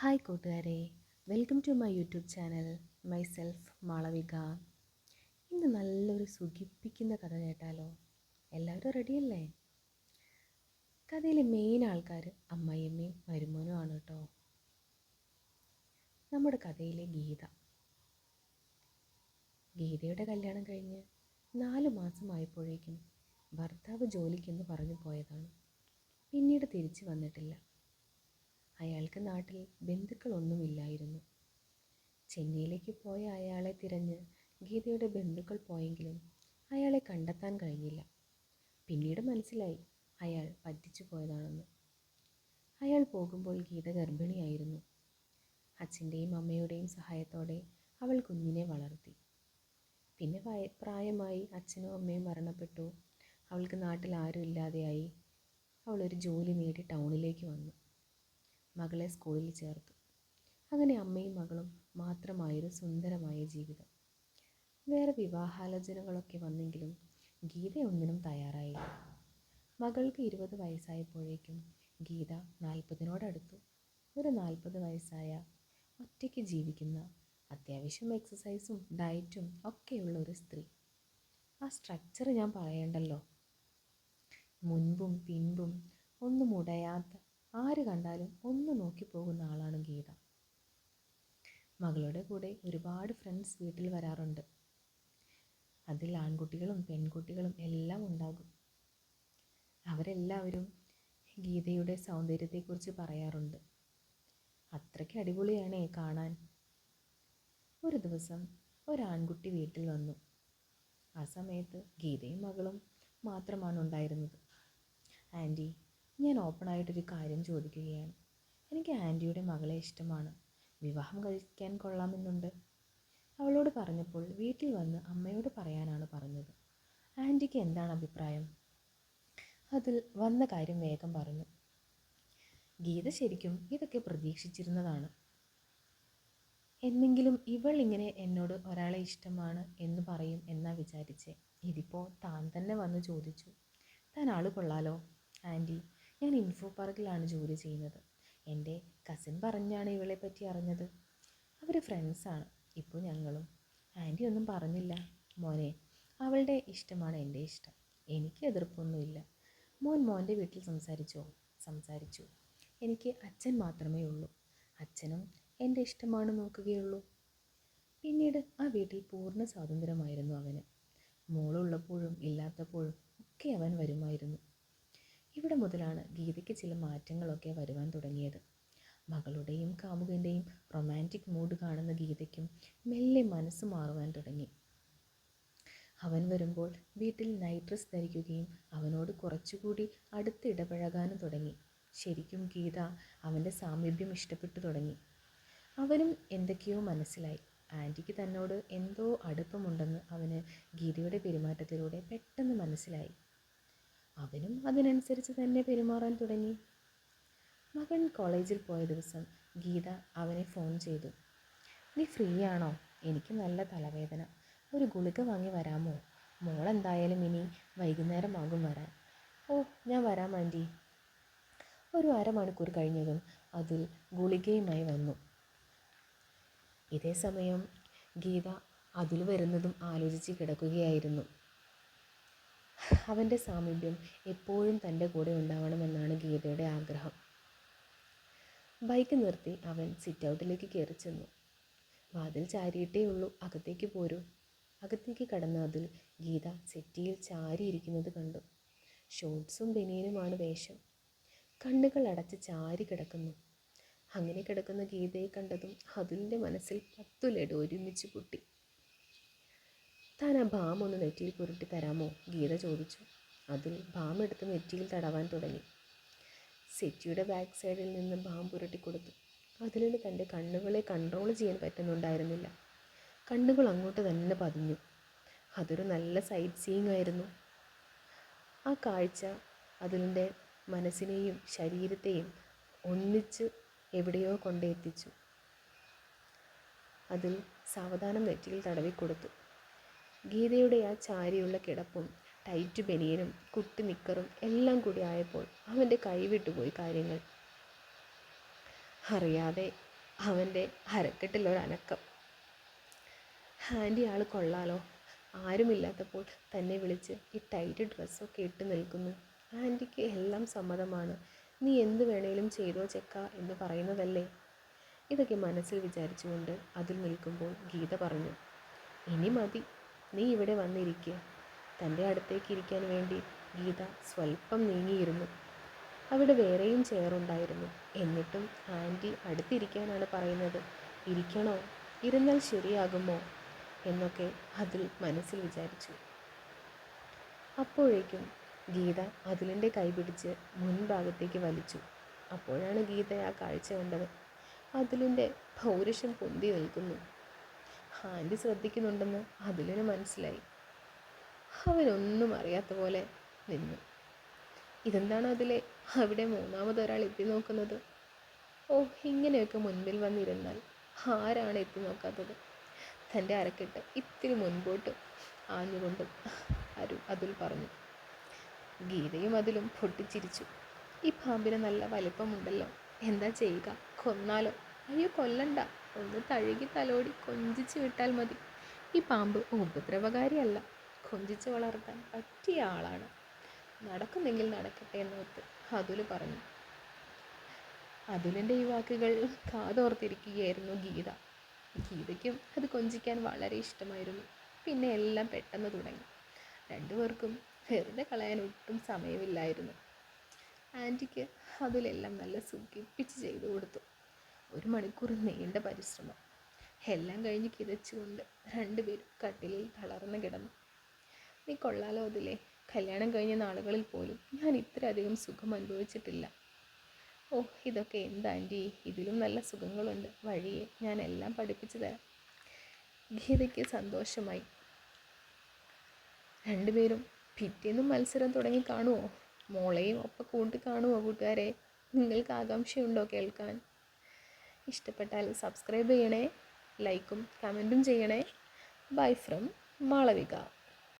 Hi കൂട്ടുകാരെ welcome to my YouTube channel myself Malavika. ഇന്ന് നല്ലൊരു സുഖിപ്പിക്കുന്ന കഥ കേട്ടാലോ? എല്ലാവരും റെഡിയല്ലേ കഥയിലെ മെയിൻ ആൾക്കാർ അമ്മയമ്മയും മരുമോനും ആണ് കേട്ടോ. നമ്മുടെ കഥയിലെ ഗീത. ഗീതയുടെ കല്യാണം കഴിഞ്ഞ് നാല് മാസമായപ്പോഴേക്കും ഭർത്താവ് ജോലിക്കെന്ന് പറഞ്ഞു പോയതാണ്. പിന്നീട് തിരിച്ചു വന്നിട്ടില്ല. അയാൾക്ക് നാട്ടിൽ ബന്ധുക്കളൊന്നുമില്ലായിരുന്നു. ചെന്നൈയിലേക്ക് പോയ അയാളെ തിരഞ്ഞ് ഗീതയുടെ ബന്ധുക്കൾ പോയെങ്കിലും അയാളെ കണ്ടെത്താൻ കഴിഞ്ഞില്ല. പിന്നീട് മനസ്സിലായി അയാൾ പറ്റിച്ചു പോയതാണെന്ന്. അയാൾ പോകുമ്പോൾ ഗീത ഗർഭിണിയായിരുന്നു. അച്ഛന്റെയും അമ്മയുടെയും സഹായത്തോടെ അവൾ കുഞ്ഞിനെ വളർത്തി. പിന്നെ പ്രായമായി അച്ഛനും അമ്മയും മരണപ്പെട്ടു. അവൾക്ക് നാട്ടിൽ ആരും ഇല്ലാതെയായി അവളൊരു ജോലി നേടി ടൗണിലേക്ക് വന്നു. മകളെ സ്കൂളിൽ ചേർത്തു. അങ്ങനെ അമ്മയും മകളും മാത്രമായൊരു സുന്ദരമായ ജീവിതം. വേറെ വിവാഹാലോചനകളൊക്കെ വന്നെങ്കിലും ഗീത ഒന്നിനും തയ്യാറായില്ല. മകൾക്ക് ഇരുപത് വയസ്സായപ്പോഴേക്കും ഗീത നാൽപ്പതിനോടടുത്തു. ഒരു നാൽപ്പത് വയസ്സായ ഒറ്റയ്ക്ക് ജീവിക്കുന്ന അത്യാവശ്യം എക്സസൈസും ഡയറ്റും ഒക്കെയുള്ള ഒരു സ്ത്രീ. ആ സ്ട്രക്ചർ ഞാൻ പറയണ്ടല്ലോ. മുൻപും പിൻപും ഒന്നും ഉടയാത്ത ആര് കണ്ടാലും ഒന്ന് നോക്കി പോകുന്ന ആളാണ് ഗീത. മകളുടെ കൂടെ ഒരുപാട് ഫ്രണ്ട്സ് വീട്ടിൽ വരാറുണ്ട്. അതിൽ ആൺകുട്ടികളും പെൺകുട്ടികളും എല്ലാം ഉണ്ടാകും. അവരെല്ലാവരും ഗീതയുടെ സൗന്ദര്യത്തെക്കുറിച്ച് പറയാറുണ്ട്. അത്രയ്ക്ക് അടിപൊളിയാണ് കാണാൻ. ഒരു ദിവസം ഒരാൺകുട്ടി വീട്ടിൽ വന്നു. ആ സമയത്ത് ഗീതയും മകളും മാത്രമാണ് ഉണ്ടായിരുന്നത്. ആന്റി ഞാൻ ഓപ്പണായിട്ടൊരു കാര്യം ചോദിക്കുകയാണ്. എനിക്ക് ആന്റിയുടെ മകളെ ഇഷ്ടമാണ്. വിവാഹം കഴിക്കാൻ കൊള്ളാമെന്നുണ്ട്. അവളോട് പറഞ്ഞപ്പോൾ വീട്ടിൽ വന്ന് അമ്മയോട് പറയാനാണ് പറഞ്ഞത്. ആന്റിക്ക് എന്താണ് അഭിപ്രായം? അതിൽ വന്ന കാര്യം വേഗം പറഞ്ഞു. ഗീത ശരിക്കും ഇതൊക്കെ പ്രതീക്ഷിച്ചിരുന്നതാണ്. എന്നെങ്കിലും ഇവൾ ഇങ്ങനെ എന്നോട് ഒരാളെ ഇഷ്ടമാണ് എന്ന് പറയും എന്നാ വിചാരിച്ചേ. ഇതിപ്പോൾ താൻ തന്നെ വന്ന് ചോദിച്ചു. താൻ ആൾ കൊള്ളാലോ ആന്റി ഞാൻ ഇൻഫോ പാർക്കിലാണ് ജോലി ചെയ്യുന്നത്. എന്റെ കസിൻ പറഞ്ഞാണ് ഇവളെ പറ്റി അറിഞ്ഞത്. അവർ ഫ്രണ്ട്സാണ് ഇപ്പോൾ ഞങ്ങളും. ആന്റി ഒന്നും പറഞ്ഞില്ല. മോനെ അവളുടെ ഇഷ്ടമാണ് എന്റെ ഇഷ്ടം. എനിക്ക് എതിർപ്പൊന്നുമില്ല. മോൻ മോന്റെ വീട്ടിൽ സംസാരിച്ചോ? സംസാരിച്ചു. എനിക്ക് അച്ഛൻ മാത്രമേ ഉള്ളൂ. അച്ഛനും എന്റെ ഇഷ്ടമാണ് നോക്കുകയുള്ളൂ. പിന്നീട് ആ വീട്ടിൽ പൂർണ സ്വാതന്ത്ര്യമായിരുന്നു അവന്. മോളുള്ളപ്പോഴും ഇല്ലാത്തപ്പോഴും ഒക്കെ അവൻ വരുമായിരുന്നു. ഇവിടെ മുതലാണ് ഗീതയ്ക്ക് ചില മാറ്റങ്ങളൊക്കെ വരുവാൻ തുടങ്ങിയത്. മകളുടെയും കാമുകന്റെയും റൊമാന്റിക് മൂഡ് കാണുന്ന ഗീതയ്ക്കും മെല്ലെ മനസ്സ് മാറുവാൻ തുടങ്ങി. അവൻ വരുമ്പോൾ വീട്ടിൽ നൈറ്റ് ഡ്രസ് ധരിക്കുകയും അവനോട് കുറച്ചുകൂടി അടുത്ത് ഇടപഴകാനും തുടങ്ങി. ശരിക്കും ഗീത അവന്റെ സാമീപ്യം ഇഷ്ടപ്പെട്ടു തുടങ്ങി. അവനും എന്തൊക്കെയോ മനസ്സിലായി. ആന്റിക്ക് തന്നോട് എന്തോ അടുപ്പമുണ്ടെന്ന് അവന് ഗീതയുടെ പെരുമാറ്റത്തിലൂടെ പെട്ടെന്ന് മനസ്സിലായി. അവനും അതിനനുസരിച്ച് തന്നെ പെരുമാറാൻ തുടങ്ങി. മകൻ കോളേജിൽ പോയ ദിവസം ഗീത അവനെ ഫോൺ ചെയ്തു. നീ ഫ്രീ ആണോ? എനിക്ക് നല്ല തലവേദന. ഒരു ഗുളിക വാങ്ങി വരാമോ? മോളെന്തായാലും ഇനി വൈകുന്നേരമാകും വരാൻ. ഓ ഞാൻ വരാം ആന്റി ഒരു അരമണിക്കൂർ കഴിഞ്ഞതും അതിൽ ഗുളികയുമായി വന്നു. ഇതേ സമയം ഗീത അതിൽ വരുന്നതും ആലോചിച്ച് കിടക്കുകയായിരുന്നു. അവന്റെ സാമീപ്യം എപ്പോഴും തന്റെ കൂടെ ഉണ്ടാവണമെന്നാണ് ഗീതയുടെ ആഗ്രഹം. ബൈക്ക് നിർത്തി അവൻ സിറ്റ് ഔട്ടിലേക്ക് കയറി ചെന്നു. വാതിൽ ചാരിയിട്ടേ ഉള്ളൂ. അകത്തേക്ക് പോരൂ. അകത്തേക്ക് കടന്ന അതിൽ ഗീത സെറ്റിയിൽ ചാരിയിരിക്കുന്നത് കണ്ടു. ഷോർട്ട്സും ബനിയനുമാണ് വേഷം. കണ്ണുകൾ അടച്ച് ചാരി കിടക്കുന്നു. അങ്ങനെ കിടക്കുന്ന ഗീതയെ കണ്ടതും അതിന്റെ മനസ്സിൽ പത്തു ലഡു ഒരുമിച്ച് പൊട്ടി. താൻ ആ ബാം ഒന്ന് നെറ്റിയിൽ പുരട്ടി തരാമോ? ഗീത ചോദിച്ചു. അതിൽ ബാം എടുത്ത് നെറ്റിയിൽ തടവാൻ തുടങ്ങി. സെറ്റിയുടെ ബാക്ക് സൈഡിൽ നിന്ന് ബാം പുരട്ടി കൊടുത്തു. അതിലിന് തന്റെ കണ്ണുകളെ കൺട്രോൾ ചെയ്യാൻ പറ്റുന്നുണ്ടായിരുന്നില്ല. കണ്ണുകൾ അങ്ങോട്ട് തന്നെ പതിഞ്ഞു. അതൊരു നല്ല സൈറ്റ് സീയിങ് ആയിരുന്നു. ആ കാഴ്ച അതിലിന്റെ മനസ്സിനെയും ശരീരത്തെയും ഒന്നിച്ച് എവിടെയോ കൊണ്ടെത്തിച്ചു. അതിൽ സാവധാനം നെറ്റിയിൽ തടവി കൊടുത്തു ഗീതയുടെ ആ ചാരിയുള്ള കിടപ്പും ടൈറ്റ് ബനിയനും കുട്ടി നിക്കറും എല്ലാം കൂടി ആയപ്പോൾ അവന്റെ കൈവിട്ടുപോയി കാര്യങ്ങൾ. അറിയാതെ അവന്റെ അരക്കെട്ടിലൊരനക്കം ഹാൻഡി ആൾ കൊള്ളാലോ. ആരുമില്ലാത്തപ്പോൾ തന്നെ വിളിച്ച് ഈ ടൈറ്റ് ഡ്രസ്സൊക്കെ ഇട്ട് നിൽക്കുന്നു. ആന്റിക്ക് എല്ലാം സമ്മതമാണ്. നീ എന്ത് വേണേലും ചെയ്തോ ചെക്ക എന്ന് പറയുന്നതല്ലേ? ഇതൊക്കെ മനസ്സിൽ വിചാരിച്ചുകൊണ്ട് അതിൽ നിൽക്കുമ്പോൾ ഗീത പറഞ്ഞു ഇനി മതി. നീ ഇവിടെ വന്നിരിക്കുക തന്റെ അടുത്തേക്ക് ഇരിക്കാൻ വേണ്ടി ഗീത സ്വല്പം നീങ്ങിയിരുന്നു. അവിടെ വേറെയും ചെയറുണ്ടായിരുന്നു എന്നിട്ടും ആന്റി അടുത്തിരിക്കാനാണ് പറയുന്നത്. ഇരിക്കണോ? ഇരുന്നാൽ ശരിയാകുമോ? എന്നൊക്കെ അതിൽ മനസ്സിൽ വിചാരിച്ചു. അപ്പോഴേക്കും ഗീത അതിലിന്റെ കൈപിടിച്ച് മുൻഭാഗത്തേക്ക് വലിച്ചു. അപ്പോഴാണ് ഗീത ആ കാഴ്ച കണ്ടത്. അതിലിന്റെ പൗരുഷം പൊന്തി നിൽക്കുന്നു. ആന്റി ശ്രദ്ധിക്കുന്നുണ്ടെന്ന് അതിലിന് മനസ്സിലായി. അവനൊന്നും അറിയാത്ത പോലെ നിന്നു. ഇതെന്താണ് അതിലെ അവിടെ മൂന്നാമതൊരാൾ എത്തി നോക്കുന്നത്? ഓ ഇങ്ങനെയൊക്കെ മുൻപിൽ വന്നിരുന്നാൽ ആരാണ് എത്തി നോക്കാത്തത്? തന്റെ അരക്കെട്ട് ഇത്തിരി മുൻപോട്ട് ആഞ്ഞുകൊണ്ട് അരു അതുൽ പറഞ്ഞു. ഗീതയും അതിലും പൊട്ടിച്ചിരിച്ചു. ഈ പാമ്പിന് നല്ല വലിപ്പമുണ്ടല്ലോ. എന്താ ചെയ്യുക? കൊന്നാലോ? അയ്യോ കൊല്ലണ്ട. ഒന്ന് തഴുകി തലോടി കൊഞ്ചിച്ച് വിട്ടാൽ മതി. ഈ പാമ്പ് ഉപദ്രവകാരിയല്ല. കൊഞ്ചിച്ച് വളർത്താൻ പറ്റിയ ആളാണ്. നടക്കുന്നെങ്കിൽ നടക്കട്ടെ എന്നോർത്ത് അതുൽ പറഞ്ഞു. അതുലിന്റെ ഈ വാക്കുകൾ കാതോർത്തിരിക്കുകയായിരുന്നു ഗീത. ഗീതയ്ക്കും അത് കൊഞ്ചിക്കാൻ വളരെ ഇഷ്ടമായിരുന്നു. പിന്നെ എല്ലാം പെട്ടെന്ന് തുടങ്ങി. രണ്ടുപേർക്കും വെറുതെ കളയാൻ ഒട്ടും സമയമില്ലായിരുന്നു. ആന്റിക്ക് അതിലെല്ലാം നല്ല സുഖിപ്പിച്ച് ചെയ്തു കൊടുത്തു. ഒരു മണിക്കൂർ നീണ്ട പരിശ്രമം. എല്ലാം കഴിഞ്ഞ് കിതച്ചുകൊണ്ട് രണ്ടുപേരും കട്ടിലിൽ തളർന്ന് കിടന്നു. നീ കൊള്ളാലോ അതിലെ. കല്യാണം കഴിഞ്ഞ നാളുകളിൽ പോലും ഞാൻ ഇത്രയധികം സുഖം അനുഭവിച്ചിട്ടില്ല. ഓ ഇതൊക്കെ എന്താ ആന്റി ഇതിലും നല്ല സുഖങ്ങളുണ്ട്. വഴിയെ ഞാൻ എല്ലാം പഠിപ്പിച്ചു തരാം. ഗീതയ്ക്ക് സന്തോഷമായി. രണ്ടുപേരും പിറ്റേന്നും മത്സരം തുടങ്ങി കാണുമോ മോളെയും ഒപ്പം കൂട്ടി കാണുമോ കൂട്ടുകാരെ? നിങ്ങൾക്ക് ആകാംക്ഷയുണ്ടോ കേൾക്കാൻ? ഇഷ്ടപ്പെട്ടാൽ സബ്സ്ക്രൈബ് ചെയ്യണേ ലൈക്കും കമന്റും ചെയ്യണേ. Bye from Malavika.